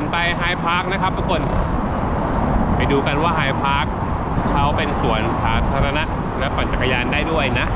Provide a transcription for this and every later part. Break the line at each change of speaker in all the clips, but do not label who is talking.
านไปไฮพาร์คนะครับทุกคน ไปดูกันว่าไฮพาร์คเขาเป็นสวนสาธารณะและปั่นจักรยานได้ด้วยนะ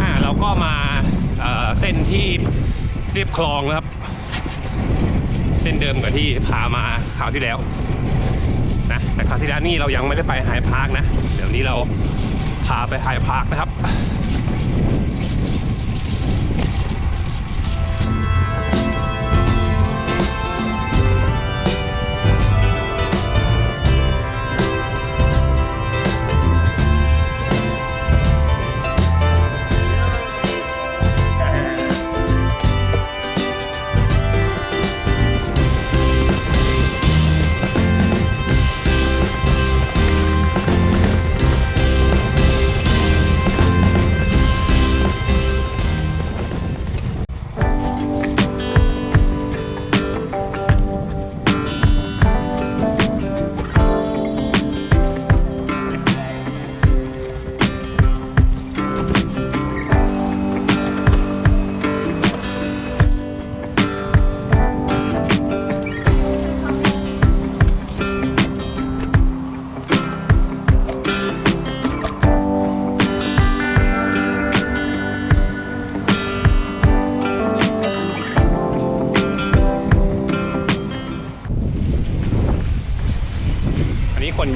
อ่าเราก็มาเอ่อเส้นที่เรียบคลองนะครับ เส้นเดิมกับที่พามาคราวที่แล้ว นะแต่คราวที่แล้วนี่เรายังไม่ได้ไปไฮพาร์คนะ เดี๋ยวนี้เราพาไปไฮพาร์คนะครับ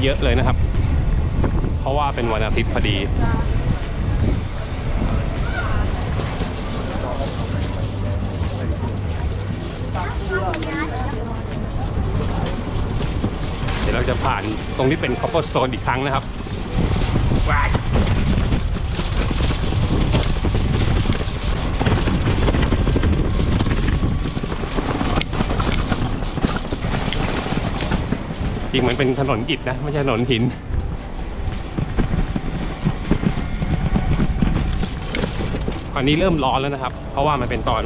ยอะเลยนะครับ เพราะว่าเป็นวันอาทิตย์พอดี เดี๋ยวเราจะผ่านตรงที่เป็นคอปเปอร์สโตนอีกครั้งนะครับว้าย ริงมันเป็นถนนอิฐนะ ไม่ใช่ถนนหิน ตอนนี้เริ่มร้อนแล้วนะครับ เพราะว่ามันเป็นตอน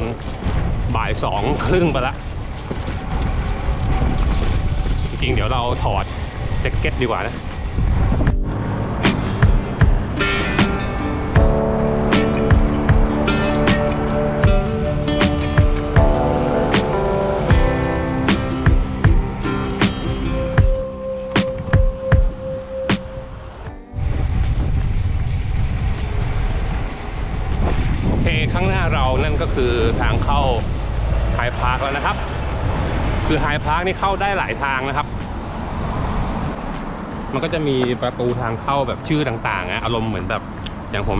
บ่ายสองครึ่งไปละจริงๆเดี๋ยวเราถอดแจ็คเก็ตดีกว่านะ เข้าไฮพาร์คแล้วนะครับ คือไฮพาร์คนี่เข้าได้หลายทางนะครับ มันก็จะมีประตูทางเข้าแบบชื่อต่างๆนะอารมณ์เหมือนแบบอย่างผม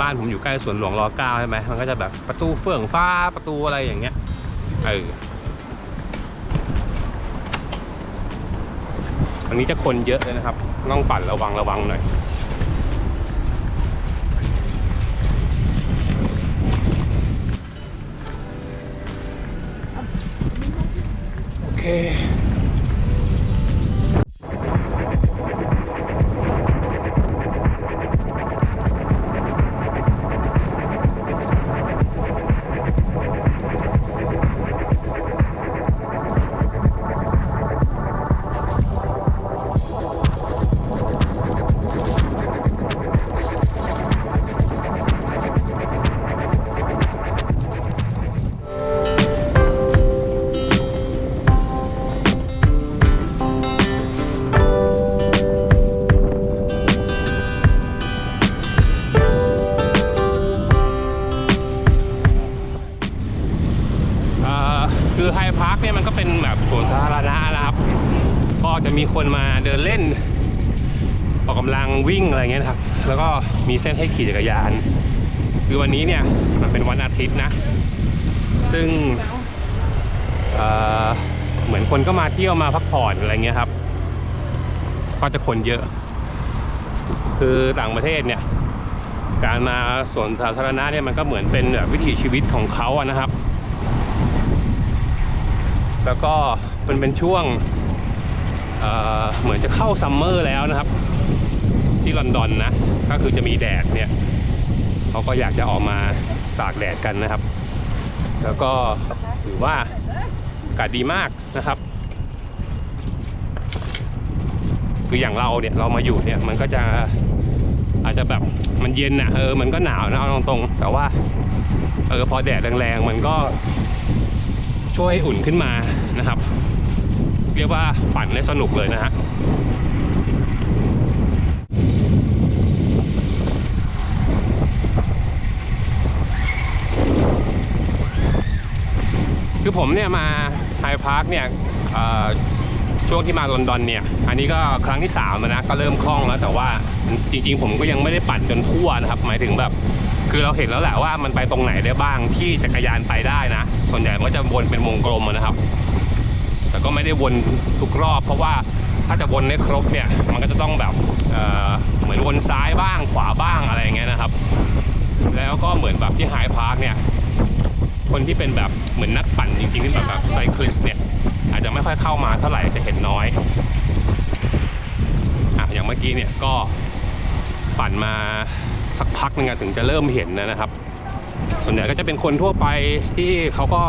บ้านผมอยู่ใกล้สวนหลวงรอเก้าใช่ไหมมันก็จะแบบประตูเฟื่องฟ้าประตูอะไรอย่างเงี้ยเอออันนี้จะคนเยอะเลยนะครับ ต้องปั่นระวังระวังหน่อย โคือไฮพาร์คเนี่ยมันก็เป็นแบบสวนสาธารณะนะครับ ก็จะมีคนมาเดินเล่น ออกกำลังวิ่งอะไรเงี้ยครับ แล้วก็มีเส้นให้ขี่จักรยาน คือวันนี้เนี่ยมันเป็นวันอาทิตย์นะ ซึ่งเเหมือนคนก็มาเที่ยวมาพักผ่อนอะไรเงี้ยครับ ก็จะคนเยอะ คือต่างประเทศเนี่ย การมาสวนสาธารณะเนี่ยมันก็เหมือนเป็นแบบวิถีชีวิตของเขาอะนะครับ แล้วก็เป็นเป็นช่วงเเหมือนจะเข้าซัมเมอร์แล้วนะครับ ที่ลอนดอนนะ ก็คือจะมีแดดเนี่ยเขาก็อยากจะออกมาตากแดดกันนะครับ แล้วก็ถือว่าอากาศดีมากนะครับ คืออย่างเราเนี่ยเรามาอยู่เนี่ยมันก็จะอาจจะแบบมันเย็นอะเออมันก็หนาวนะเอาตรงๆแต่ว่าเออพอแดดแรงๆมันก็ ช่วยอุ่นขึ้นมานะครับ เรียกว่าปั่นได้สนุกเลยนะฮะคือผมเนี่ยมาไฮพาร์คเนี่ย ช่วงที่มาลอนดอนเนี่ย อันนี้ก็ครั้งที่3ามแล้วนะก็เริ่มคล่องแล้วแต่ว่าจริง ๆ ผมก็ยังไม่ได้ปั่นจนทั่วนะครับ หมายถึงแบบ คือเราเห็นแล้วแหละว่ามันไปตรงไหนได้บ้างที่จักรยานไปได้นะ ส่วนใหญ่มันก็จะวนเป็นวงกลมนะครับ แต่ก็ไม่ได้วนทุกรอบ เพราะว่าถ้าจะวนได้ครบเนี่ย มันก็จะต้องแบบเเหมือนวนซ้ายบ้างขวาบ้างอะไรอย่างเงี้ยนะครับ แล้วก็เหมือนแบบที่ไฮพาร์คเนี่ยคนที่เป็นแบบเหมือนนักปั่นจริงๆที่แบบแบบไซคลิสเนี่ย จะไม่ค่อยเข้ามาเท่าไหร่จะเห็นน้อยอะอย่างเมื่อกี้เนี่ยก็ปั่นมาสักพักหนึงถึงจะเริ่มเห็นนะครับ ส่วนใหญ่ก็จะเป็นคนทั่วไปที่เขาก็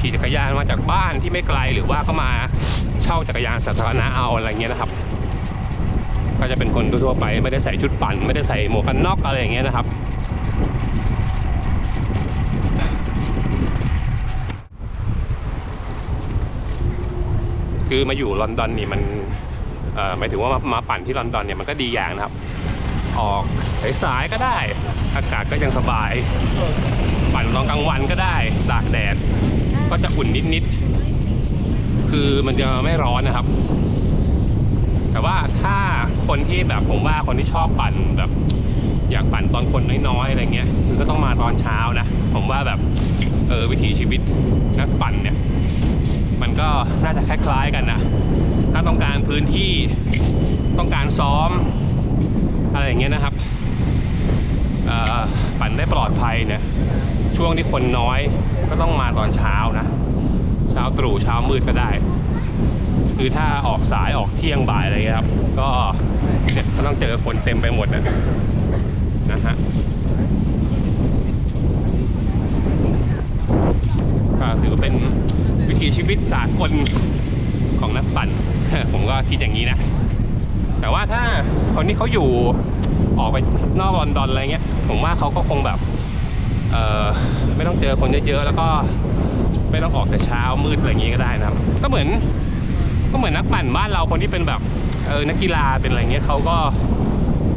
ขี่จักรยานมาจากบ้านที่ไม่ไกลหรือว่าก็มาเช่าจักรยานสาธารณะเอาอะไรเงี้ยนะครับ ก็จะเป็นคนทั่วไปไม่ได้ใส่ชุดปั่น ไม่ได้ใส่หมวกกันน็อกอะไรอย่างเงี้ยนะครับ คือมาอยู่ลอนดอนนี่มันเอ่อหมายถึงว่ามามาปั่นที่ลอนดอนเนี่ยมันก็ดีอย่างนะครับ ออกสายๆก็ได้ อากาศก็ยังสบาย ปั่นตอนกลางวันก็ได้ตากแดดก็จะอุ่นนิดๆคือมันจะไม่ร้อนนะครับ แต่ว่าถ้าคนที่แบบผมว่าคนที่ชอบปั่นแบบอยากปั่นตอนคนน้อยๆอะไรเงี้ยคือก็ต้องมาตอนเช้านะ ผมว่าแบบเออวิถีชีวิตนักปั่นเนี่ย มันก็น่าจะคล้ายๆกันนะถ้าต้องการพื้นที่ต้องการซ้อม อะไรอย่างเงี้ยนะครับปั่นได้ปลอดภัยนี่ยช่วงที่คนน้อยก็ต้องมาตอนเช้านะ เช้าตรู่เช้ามืดก็ได้ คือถ้าออกสายออกเที่ยงบ่ายอะไรเงี้ยครับ ก็เนี่ยก็ต้องเจอคนเต็มไปหมดนะนะฮะ ก็ถือเป็นวิถีชีวิตสากลของนักปั่น ผมก็ คิดอย่างนี้นะ แต่ว่าถ้าคนที่เขาอยู่ออกไปนอกลอนดอนอะไรเงี้ย ผมว่าเขาก็คงแบบเออไม่ต้องเจอคนเยอะๆแล้วก็ไม่ต้องออกแต่เช้ามืดอะไรอย่างงี้ก็ได้นะครับ ก็เหมือนก็เหมือนนักปั่นบ้านเราคนที่เป็นแบบเออนักกีฬาเป็นอะไรเงี้ยเขาก็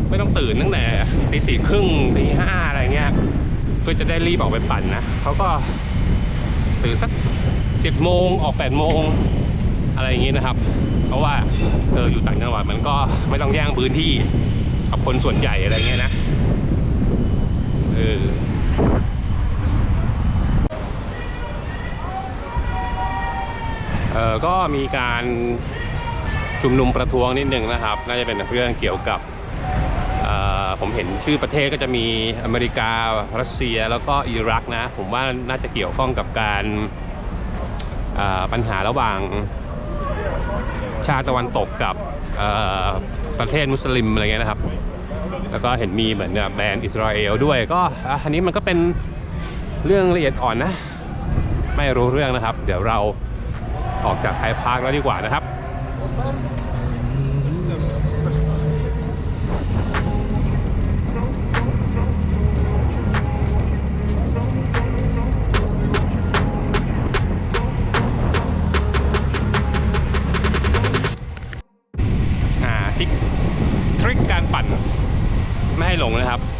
ไม่ต้องตื่นตั้งแต่ตีสี่ครึ่งตีห้าอะไรเงี้ยเพื่อจะได้รีบออกไปปั่นนะเขาก็ตื่นสักเจ็ดโมงออกแปดโมงอะไรอย่างนี้นะครับ เพราะว่าเอออยู่ต่างจังหวัดมันก็ไม่ต้องแย่งพื้นที่กับคนส่วนใหญ่อะไรเงี้ยนะเออเออก็มีการชุมนุมประท้วงนิดนึงนะครับ น่าจะเป็นเรื่องเกี่ยวกับผมเห็นชื่อประเทศก็จะมีอเมริกา รัสเซียแล้วก็อิรักนะ ผมว่าน่าจะเกี่ยวข้องกับการปัญหาระหว่าง ชาติตะวันตกกับประเทศมุสลิมอะไรเงี้ยนะครับ แล้วก็เห็นมีเหมือนแบรนด์อิสราเอลด้วย ก็อันนี้มันก็เป็นเรื่องละเอียดอ่อนนะ ไม่รู้เรื่องนะครับ เดี๋ยวเราออกจากไทยพาร์คแล้วดีกว่านะครับ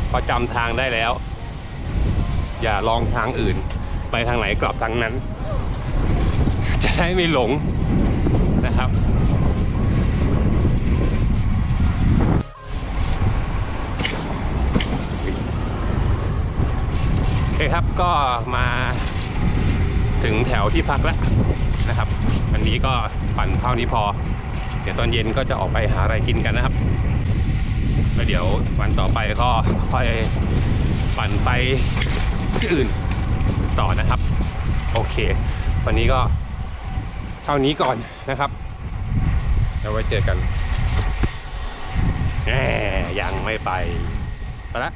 พอจำทางได้แล้ว อย่าลองทางอื่น ไปทางไหนกลับทางนั้น จะได้ไม่หลงนะครับโอเคครับก็มาถึงแถวที่พักแล้วนะครับวันนี้ก็ปั่นเท่านี้พอ เดี๋ยวตอนเย็นก็จะออกไปหาอะไรกินกันนะครับ แล้วเดี๋ยววันต่อไปก็ค่อยปั่นไปที่อื่นต่อนะครับ โอเค วันนี้ก็เท่านี้ก่อนนะครับแล้วไว้เจอกันแหมยังไม่ไปไปละ